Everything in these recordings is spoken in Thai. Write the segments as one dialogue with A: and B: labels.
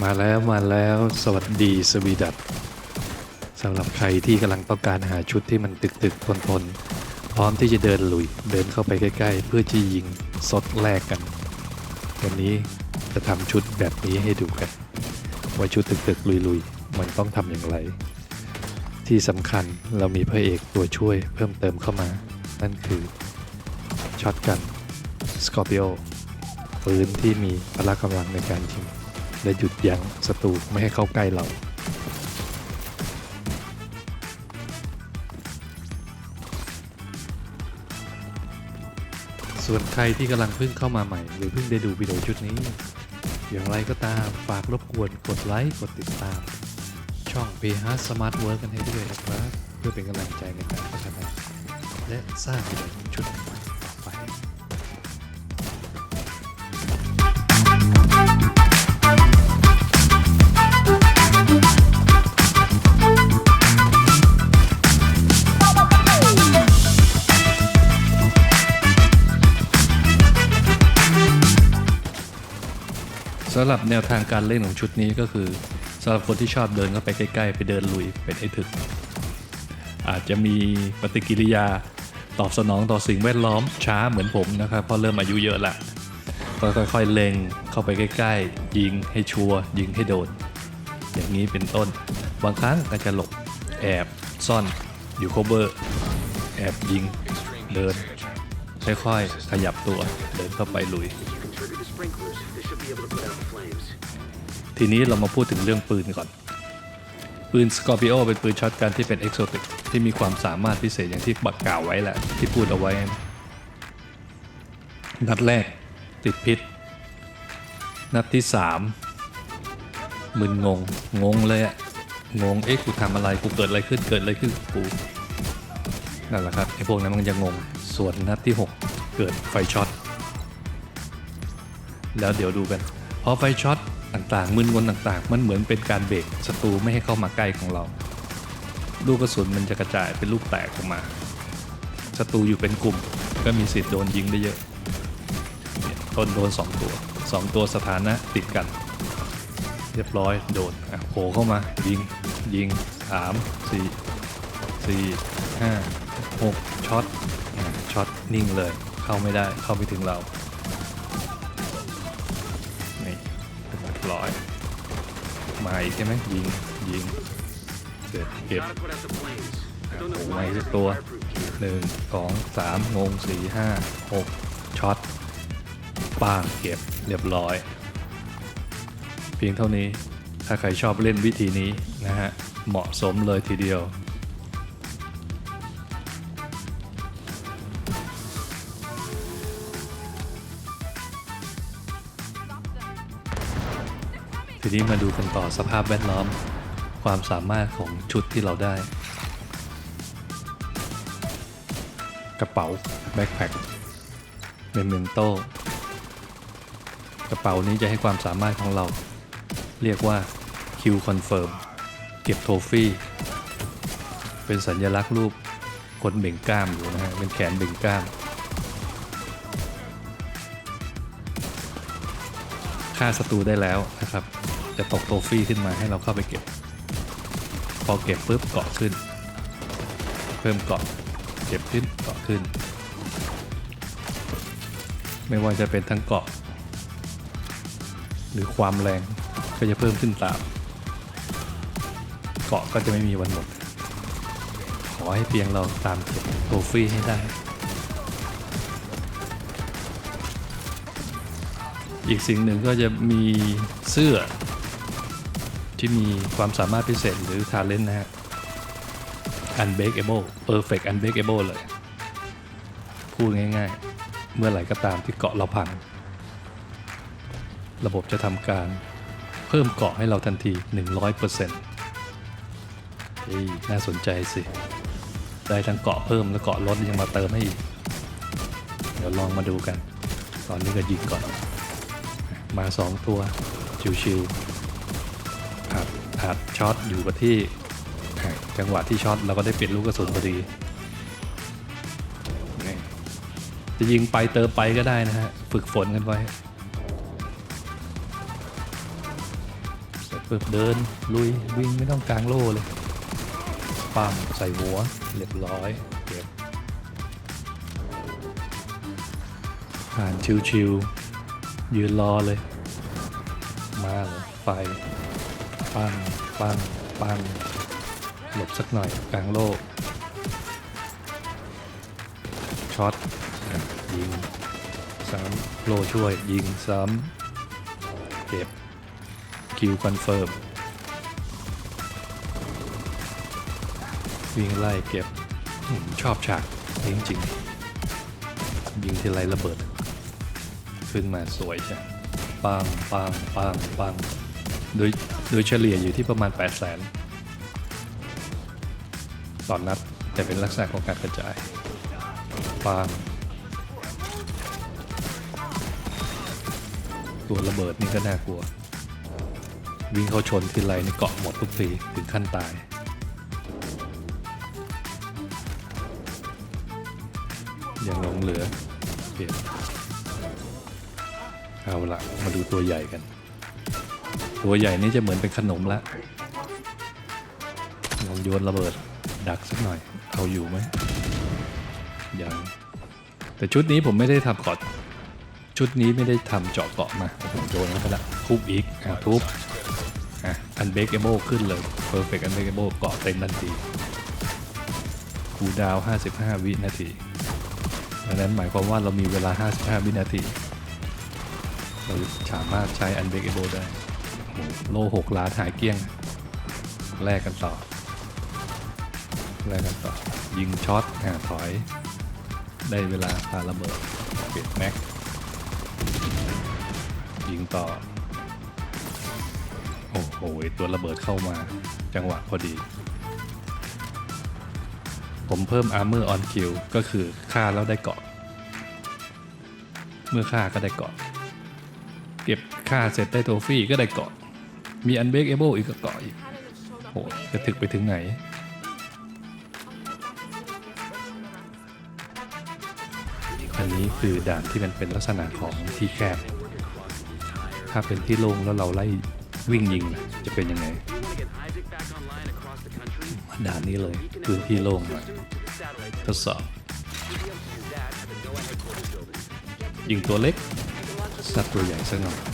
A: มาแล้วมาแล้วสวัสดีสวีดัตสำหรับใครที่กำลังต้องการหาชุดที่มันตึกตึกทนทนพร้อมที่จะเดินลุยเดินเข้าไปใกล้ ๆ เพื่อที่ยิงสดแลกกัน วันนี้จะทำชุดแบบนี้ให้ดูกันว่าชุดตึกตึกๆลุยๆมันต้องทำอย่างไร ที่สำคัญเรามีพระเอกตัวช่วยเพิ่มเติมเข้ามา นั่นคือช็อตกันสกอร์ปิโอปืนที่มีพละกำลังในการยิง และหยุดยั้งศัตรูไม่ให้เข้าใกล้เราส่วนใครที่กำลังเพิ่งเข้ามาใหม่ หรือเพิ่งได้ดูวิดีโอชุดนี้ อย่างไรก็ตามฝากรบกวนกดไลค์กดติดตาม ช่อง p h Smart Work กันให้ด้วยนะครับ เพื่อเป็นกำลังใจในการพัฒนาและสร้างวิดีโอชุดำหรับแนวทางการเล่นของชุดนี้ก็คือสำหรับคนที่ชอบเดินเข้าไปใกล้ๆ ไปเดินลุยเป็นให้ถึกอาจจะมีปฏิกิริยาตอบสนองต่อสิ่งแวดล้อมช้าเหมือนผมนะครับเพราะเริ่มอายุเยอะละก็ค่อยๆเล็งเข้าไปใกล้ๆ ยิงให้ชัวร์ยิงให้โดน อย่างนี้เป็นต้น บางครั้งก็จะหลบแอบซ่อนอยู่โคเวอร์แอบยิงเดินค่อยๆขยับตัวเดินเข้าไปลุย ทีนี้เรามาพูดถึงเรื่องปืนก่อน ปืน Scorpio เป็นปืนช็อตกันที่เป็นเอกโซติกที่มีความสามารถพิเศษอย่างที่บักกล่าวไว้แหละ ที่พูดเอาไว้ นัดแรก ติดพิษ นัดที่สามมึนงง งงเลยอะงง เอ๊ะกูทำอะไร กูเกิดอะไรขึ้น เกิดอะไรขึ้น กู นั่นแหละครับไอ้พวกนั้นมันจะงง ส่วนนัดที่ 6 เกิดไฟช็อต แล้วเดี๋ยวดูกัน พอไฟช็อตต่างๆ มึนวนต่างๆ มันเหมือนเป็นการเบรกศัตรูไม่ให้เข้ามาใกล้ของเรา ลูกกระสุนมันจะกระจายเป็นลูกแตกออกมาศัตรูอยู่เป็นกลุ่ม ก็มีสิทธิ์โดนยิงได้เยอะต้นโดน 2 ตัว 2 ตัวสถานะติดกัน เรียบร้อยโดนโผล่เข้ามายิงยิง 3 4 4 5 6ช็อตช็อตนิ่งเลยเข้าไม่ได้เข้าไม่ถึงเรา บร้อย มาอีกใช่ไหมยิง ยิงเสร็จเก็บโอ้ไม่สักตัวหนึ่งสองสามงงสี่ห้าหกช็อตป้างเก็บเรียบร้อย เพียงเท่านี้ถ้าใครชอบเล่นวิธีนี้นะฮะ เหมาะสมเลยทีเดียว ทีนี้มาดูกันต่อสภาพแวดล้อม ความสามารถของชุดที่เราได้ กระเป๋าแบ็คแพ็คเมมเมนโตกระเป๋านี้จะให้ความสามารถของเรา เรียกว่า Q Confirm เก็บโทฟี่ เป็นสัญลักษณ์รูปคนเบ่งกล้ามอยู่นะฮะเป็นแขนเบ่งกล้ามฆ่าศัตรูได้แล้วนะครับ จะตกโทฟี่ขึ้นมาให้เราเข้าไปเก็บ พอเก็บปุ๊บเกาะขึ้น เพิ่มเกาะเก็บขึ้นเกาะขึ้น ไม่ว่าจะเป็นทั้งเกาะ หรือความแรงก็จะเพิ่มขึ้นตาม เกาะก็จะไม่มีวันหมด ขอให้เพียงเราตามเก็บโทฟี่ให้ได้อีกสิ่งหนึ่งก็จะมีเสื้อ ที่มีความสามารถพิเศษหรือ talent นะฮะ unbreakable perfect unbreakable เลย พูดง่ายๆ เมื่อไหร่ก็ตามที่เกาะเราพัง ระบบจะทำการเพิ่มเกาะให้เราทันที 100%เฮ้ยน่าสนใจสิ ได้ทั้งเกาะเพิ่มและเกาะลดยังมาเติมให้อีก เดี๋ยวลองมาดูกัน ตอนนี้ก็ยิงก่อน มา 2 ตัว ชิวๆ อัดอัดช็อตอยู่กับที่จังหวะที่ช็อตเราก็ได้เปลี่ยนลูกกระสุนพอดีนี่จะยิงไปเติมไปก็ได้นะฮะ ฝึกฝนกันไว้ฝึกเดิน ลุย วิ่งไม่ต้องกลางโล่เลยปั๊มใส่หัวเรียบร้อยเก็บผ่านชิวๆยืนรอเลย มาเลยไฟ ปังปังปังหลบสักหน่อยกลางโลก ช็อตยิงซ้ำโลช่วยยิงซ้ำเก็บ คิวคอนเฟิร์มวิ่งไล่เก็บชอบฉากนี้จริงๆยิงทีไรระเบิด ขึ้นมาสวยใช่ปังปังปังปัง โดยโดยเฉลี่ยอยู่ที่ประมาณ 8 0 0 0 0 0ต่อนนัดแต่เป็นลักษณะของการกระจายปังตัวระเบิดนี่ก็น่ากลัว วิ่งเข้าชนทีไรนี่เกาะหมดทุกทีถึงขั้นตายยังหลงเหลือเปลี่ยนเอาละมาดูตัวใหญ่กัน ตัวใหญ่นี่จะเหมือนเป็นขนมละลองโยนระเบิด ดักสักหน่อย เอาอยู่ไหมยังแต่ชุดนี้ผมไม่ได้ทำเกาะชุดนี้ไม่ได้ทำเจาะเกาะมาผมโยนเข้าไปละทุบอีกอะทุบอะ unbreakable ขึ้นเลย perfect unbreakable เกาะเต็มทันทีคูดาว 55 วินาทีดังนั้นหมายความว่าเรามีเวลา 55 วินาที เราสามารถใช้ unbreakable ได้ โล6ล้านหายเกลี้ยง แลกกันต่อ แลกกันต่อ ยิงช็อตอ่าถอย ได้เวลาปาระเบิดเปลี่ยนแม็ก ยิงต่อ โอ้โห ตัวระเบิดเข้ามาจังหวะพอดี ผมเพิ่ม Armor on Kill ก็คือฆ่าแล้วได้เกาะ เมื่อฆ่าก็ได้เกาะ เก็บฆ่าเสร็จได้โทฟี่ก็ได้เกาะ มี Unbreakable อีกก็เกาะอีกโหจะถึกไปถึงไหน อันนี้คือด่านที่มันเป็นลักษณะของที่แคบ ถ้าเป็นที่โล่งแล้วเราไล่วิ่งยิงจะเป็นยังไงด่านนี้เลยพื้นที่โล่งหน่อยทดสอบ ยิงตัวเล็กสัตว์ตัวใหญ่สักหน่อย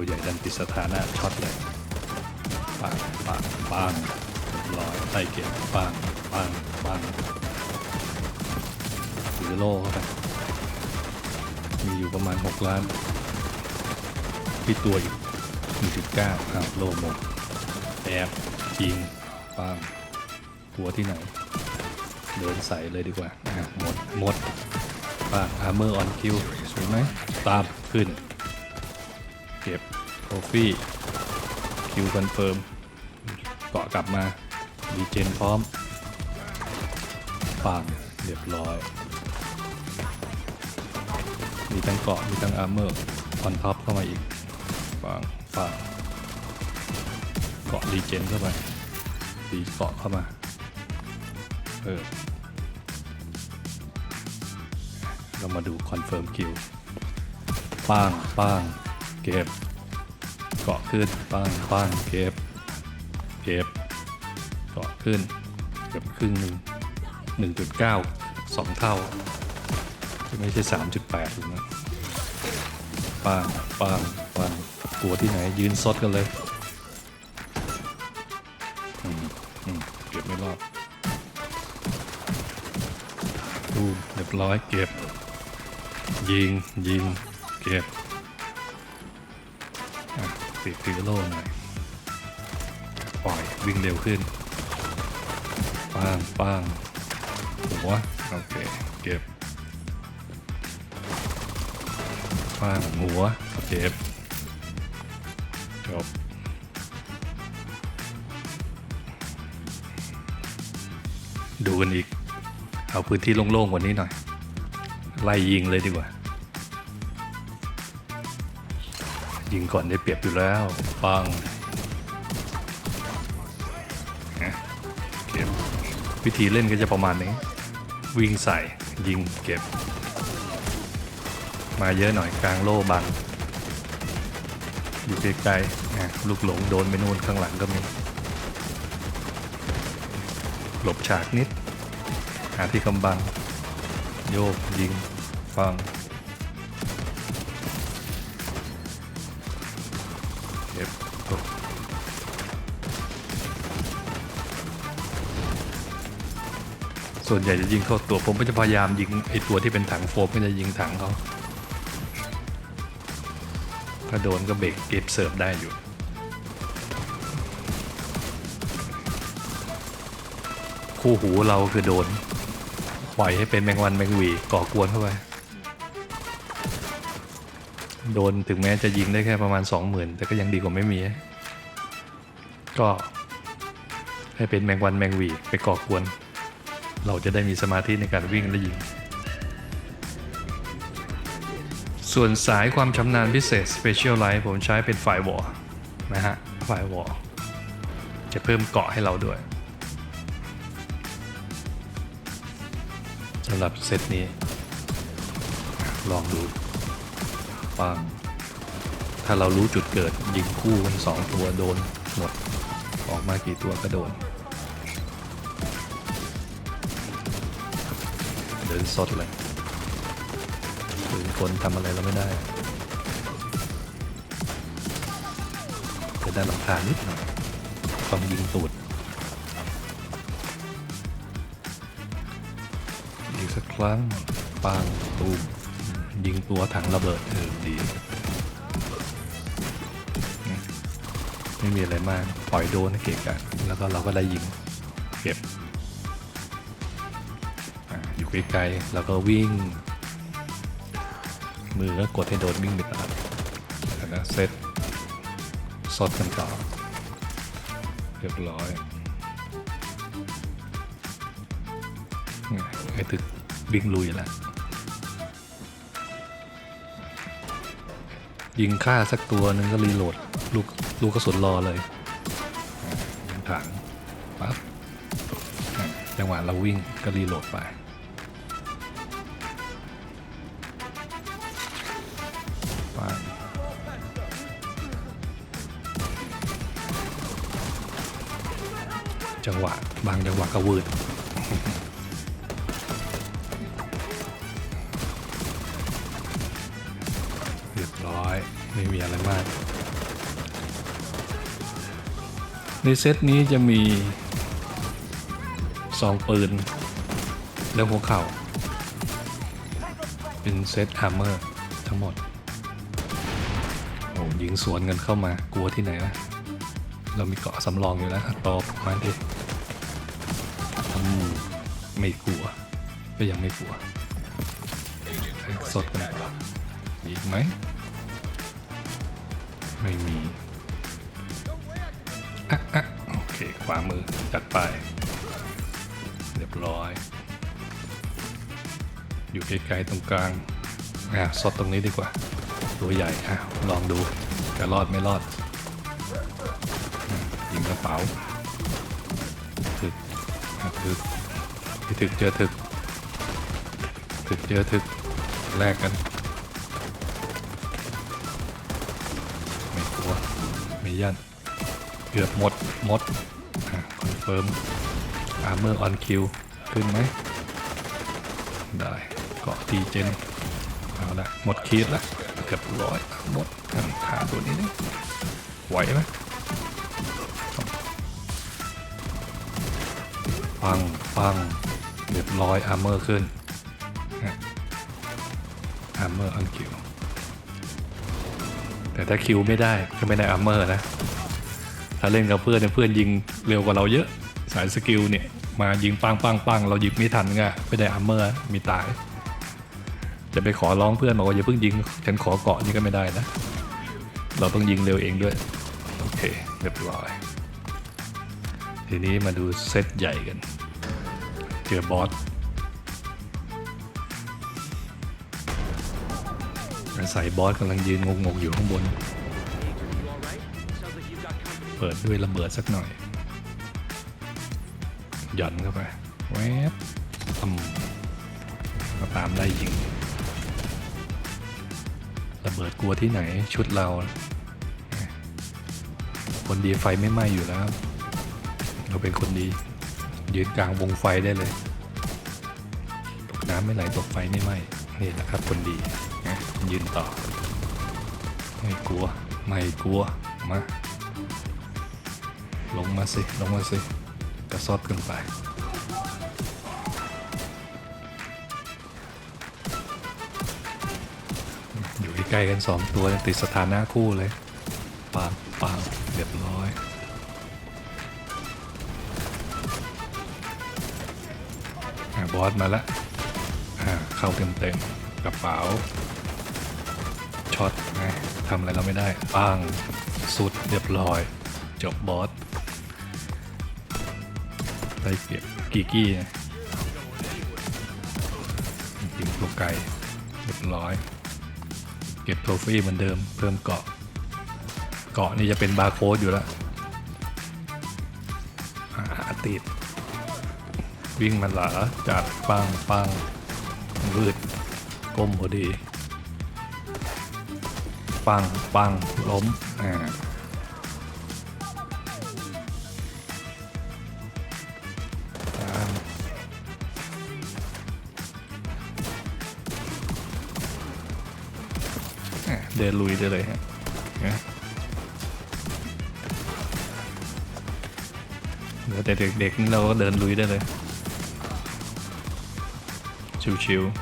A: ตัวใหญ่ดันติดสถานะช็อตเลยปังปังปังเรียบร้อยไต่เก็บปังปังปังถือโล่เข้าไปมีอยู่ประมาณ 6 ล้านพี่ตัวอีก1.9อ้าวโล่หมดแอบยิงปังกลัวที่ไหนเดินใส่เลยดีกว่าอะหมดหมดปากอาร์เมอร์ออนคิวสวยไหมตามขึ้น ก็บโทฟี่คิวคอนเฟิร์มเกาะกลับมาดีเจนพร้อมปังเรียบร้อย มีทั้งเกาะมีทั้งอาร์เมอร์ออนท็อปเข้ามาอีกปังปังเกาะรีเจนเข้าไปตีเกาะเข้ามาเออเรามาดูคอนเฟิร์มคิวป้างป้างเก็บ กาะขึ้นป้างป้างเก็บเก็บเกาะขึ้นเกือบครึ่งหนึ่งหนึ่งจุดเก้าสองเท่าจะไม่ใช่สามจุดแปดหรือนะป้างป้างป้างกลัวที่ไหนยืนซดกันเลยเก็บไม่รอดดูเรียบร้อยเก็บ ยิงยิงเก็บ อะติดถือโล่หน่อยปล่อยวิ่งเร็วขึ้นป้างป้างหัวโอเคเก็บป้างหัวเก็บจบดูกันอีก เอาพื้นที่โล่งๆกว่านี้หน่อย ไล่ยิงเลยดีกว่า ยิงก่อนได้เปรียบอยู่แล้ว ปังเก็บวิธีเล่นก็จะประมาณนี้ วิ่งใส่ยิงเก็บ มาเยอะหน่อยกลางโล่บัง อยู่ไกลๆลูกหลงโดนไปนู่นข้างหลังก็มี หลบฉากนิด หาที่กำบัง โยกยิง ฟัง ส่วนใหญ่จะยิงเข้าตัวผมก็จะพยายามยิงไอตัวที่เป็นถังโฟมก็จะยิงถังเขาถ้าโดนก็เบรกเก็บเสิร์ฟได้อยู่คู่หูเราคือโดน ปล่อยให้เป็นแมงวันแมงวีก่อกวนเข้าไป โดนถึงแม้จะยิงได้แค่ประมาณ 20,000 แต่ก็ยังดีกว่าไม่มี ก็ให้เป็นแมงวันแมงวีไปก่อกวน เราจะได้มีสมาธิในการวิ่งและยิง ส่วนสายความชำนาญพิเศษ Special Light ผมใช้เป็นไฟวอลนะฮะไฟวอลจะเพิ่มเกาะให้เราด้วยสำหรับเซตนี้ ลองดูปังถ้าเรารู้จุดเกิดยิงคู่กันสองตัวโดนหมดออกมากี่ตัวก็โดน เดินสดเลยปืนคนทำอะไรเราไม่ได้จะได้ลำคาญนิดหน่อยต้องยิงตูดอีกสักครั้งปังตูมยิงตัวถังระเบิดเออดี ไม่มีอะไรมาก ปล่อยโดนเกะกะแล้วก็เราก็ได้ยิง เก็บ อยู่ไกลๆแล้วก็วิ่ง มือก็กดให้โดนวิ่งไปตามแล้วก็เซตสดกันต่อเรียบร้อยไอ้ตึกวิ่งลุยแล้วยิงฆ่าสักตัวหนึ่งก็รีโหลดลูกลูกกระสุนรอเลยยิงถังปั๊บจังหวะเราวิ่งก็รีโหลดไป จังหวะ บางจังหวะก็วืดเรียบร้อยไม่มีอะไรมาก ในเซตนี้จะมีซองปืน และหัวเข่า เป็นเซตฮัมเมอร์ทั้งหมดโอ้ยิงสวนกันเข้ามากลัวที่ไหนนะ เรามีเกาะสำรองอยู่แล้วตอบมาดิไม่กลัว ก็ยังไม่กลัวสดกันอีกไหม ไม่มีอะอะโอเค ขวามือ จัดไป เรียบร้อย อยู่ไกลๆตรงกลางอะสดตรงนี้ดีกว่า ตัวใหญ่อะลองดูจะรอดไม่รอด กระเป๋าถึกถึกที่ถึกเจอถึกถึกเจอถึกแลกกัน ไม่กลัวไม่ยันเกือบหมดหมดคอนเฟิร์มอาร์เมอร์ออนคิวขึ้นไหมได้เกาะตีเจนเอาละหมดคีดละเกือบร้อยหมดอะขาตัวนี้นี่ไหวไหม ปังปังเรียบร้อยอาร์เมอร์ขึ้นอาร์เมอร์ออนคิว แต่ถ้าคิวไม่ได้ก็ไม่ได้อาร์เมอร์นะ ถ้าเล่นกับเพื่อนเนี่ยเพื่อนยิงเร็วกว่าเราเยอะสายสกิลเนี่ย มายิงปังปังปังเราหยิบไม่ทันไงไม่ได้อาร์เมอร์มีตาย จะไปขอร้องเพื่อนบอกว่าอย่าเพิ่งยิงฉันขอเกาะนี่ก็ไม่ได้นะ เราต้องยิงเร็วเองด้วย โอเคเรียบร้อย ทีนี้มาดูเซตใหญ่กัน เจอบอสอาศัยบอสกำลังยืนงงๆอยู่ข้างบน เปิดด้วยระเบิดสักหน่อยหย่อนเข้าไปแวบอืมมาตามไล่ยิง ระเบิดกลัวที่ไหนชุดเรา คนดีไฟไม่ไหม้อยู่แล้ว เราเป็นคนดี ยืนกลางวงไฟได้เลย ตกน้ำไม่ไหลตกไฟไม่ไหม้นี่แหละครับคนดีนะยืนต่อ ไม่กลัว ไม่กลัว มา ลงมาสิ ลงมาสิ กระซอดขึ้นไปอยู่ใกล้กันสองตัวติดสถานะคู่เลยปังปังเรียบร้อย อะบอสมาแล้วอ่าเข้าเต็มเต็มๆกระเป๋าช็อตไงทำอะไรเราไม่ได้ปังสุดเรียบร้อย จบบอสได้เปรียบกีกี้ไงยิงลูกไก่เรียบร้อย เก็บโทฟี่เหมือนเดิม เพิ่มเกาะ เกาะนี่จะเป็นบาร์โค้ดอยู่แล้วอาติด วิ่งมาหลาจัดปังปังวืดก้มพอดี ปังปังล้มอ่าเดินลุยได้เลยฮะนะเหลือแต่เด็กๆนี่เราก็เดินลุยได้เลย ชิวๆ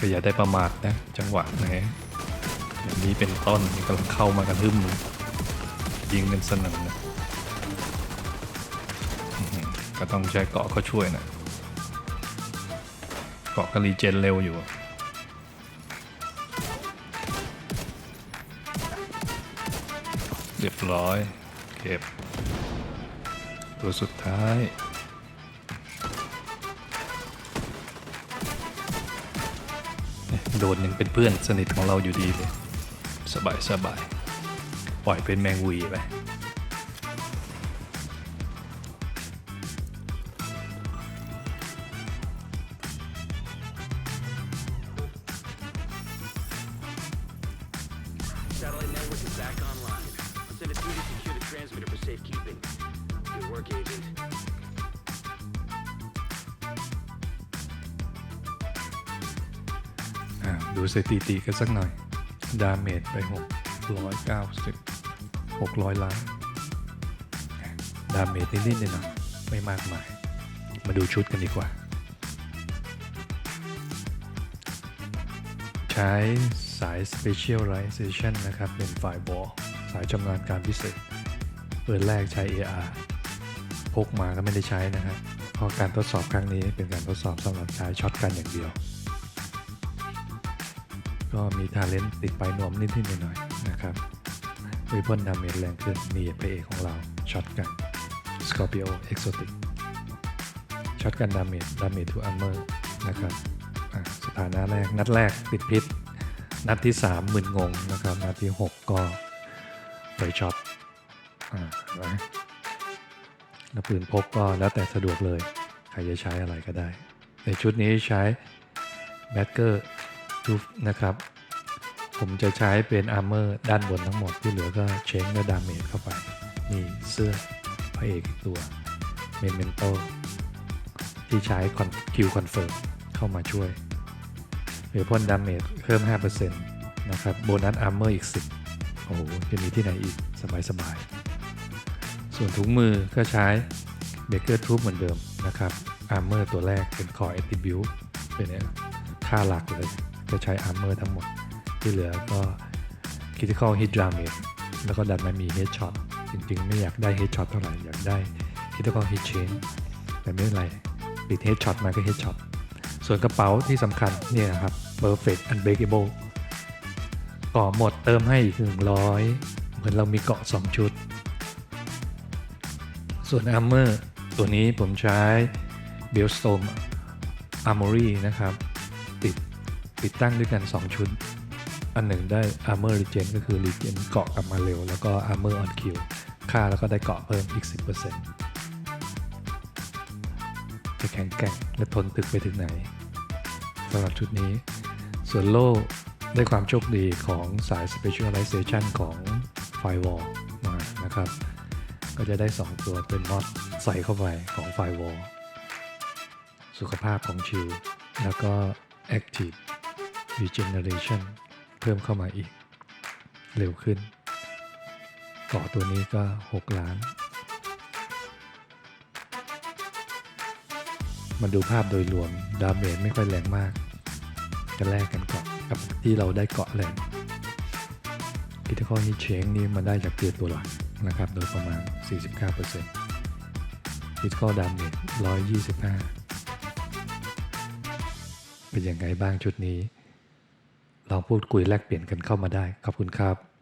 A: ก็อย่าได้ประมาทนะ จังหวะไหนอย่างนี้เป็นต้นกำลังเข้ามากระทึมยิงกันสนั่นนะก็ต้องใช้เกาะเขาช่วยนะ เกาะกรีเจนเร็วอยู่เรียบร้อย เก็บ ตัวสุดท้าย โดนยังเป็นเพื่อนสนิทของเราอยู่ดีเลย สบายสบาย ปล่อยเป็นแมงวีไป ดูสถิติกันสักหน่อย ดาเมจไป 690 600 ล้าน ดาเมจนิดๆหน่อยๆไม่มากมาย มาดูชุดกันดีกว่า ใช้สาย Specialization นะครับ เป็นฝ่ายบอลสายชำนาญการพิเศษ เปิดแรกใช้ AR พกมาก็ไม่ได้ใช้นะครับเพราะการทดสอบครั้งนี้เป็นการทดสอบสำหรับใช้ช็อตกันอย่างเดียว ก็มีทาเลนต์ติดไปนวมนิดๆหน่อยๆนะครับเวพอนดาเมจแรงขึ้นนี่พระเอกของเราช็อตกันสกอร์ i ิโอเอ็กโซติกช็อตกันดาเมจดาเมจทูอัมเมอร์นะครับสถานะแรกนัดแรกติดพิษ นัดที่3มึนงงนะครับ นัดที่ 6 ก็ไฟช็อตอ่าแล้วปืนพกก็แล้วแต่สะดวกเลย ใครจะใช้อะไรก็ได้ ในชุดนี้ใช้แบ g เกอร์ ทูนะครับ ผมจะใช้เป็นอาร์เมอร์ด้านบนทั้งหมดที่เหลือก็เชงและดาเมจเข้าไป นี่เสื้อพระเอกตัวเมนเมนโตที่ใช้คิวคอนเฟิร์มเข้ามาช่วยเวพอนดาเมจเพิ่ม 5%นะครับโบนัสอาร์เมอร์อีก 10 โอ้โห จะมีที่ไหนอีก สบายๆ ส่วนถุงมือก็ใช้เบเกอร์ทูบเหมือนเดิมนะครับอาร์เมอร์ตัวแรกเป็นคอ a t t r i b u t e เป็นค่าหลักเลย ก็ใช้อาร์เมอร์ทั้งหมด ที่เหลือก็ critical hit damage แล้วก็ดันมามี headshot จริงๆ ไม่อยากได้ headshot เท่าไหร่ อยากได้ critical hit chain แต่ไม่เป็นไรติด headshot มาก็ headshot ส่วนกระเป๋าที่สำคัญเนี่ยครับ perfect unbreakable เกาะหมดเติมให้อีก100 เหมือนเรามีเกาะ 2 ชุด ส่วน armor ตัวนี้ผมใช้ b e l s t o r m Armory นะครับ ติดตั้งด้วยกัน 2 ชุด อันหนึ่งได้ Armor Regen ก็คือ Regen เกาะกลับมาเร็ว แล้วก็ Armor on Kill ค่าแล้วก็ได้เกาะเพิ่มอีก 10%จะแข็งแกร่งและทนตึกไปถึงไหนสำหรับชุดนี้ ส่วนโล่ได้ความโชคดีของสาย Specialization ของ Firewall มานะครับ ก็จะได้ 2 ตัวเป็นน็อตใส่เข้าไปของ Firewall สุขภาพของชิลแล้วก็ Active Regeneration เพิ่มเข้ามาอีก เร็วขึ้นเกาะตัวนี้ก็ 6 ล้าน มาดูภาพโดยรวม ดาเมจไม่ค่อยแรงมาก จะแลกกันเกาะกับที่เราได้เกาะแรงคิดข้อนี้เชงนี่มาได้จากเกลือตัวหลักนะครับ โดยประมาณ 49%คิดข้อดาเมจ125 เป็นยังไงบ้างชุดนี้ ลองพูดคุยแลกเปลี่ยนกันเข้ามาได้ ขอบคุณครับ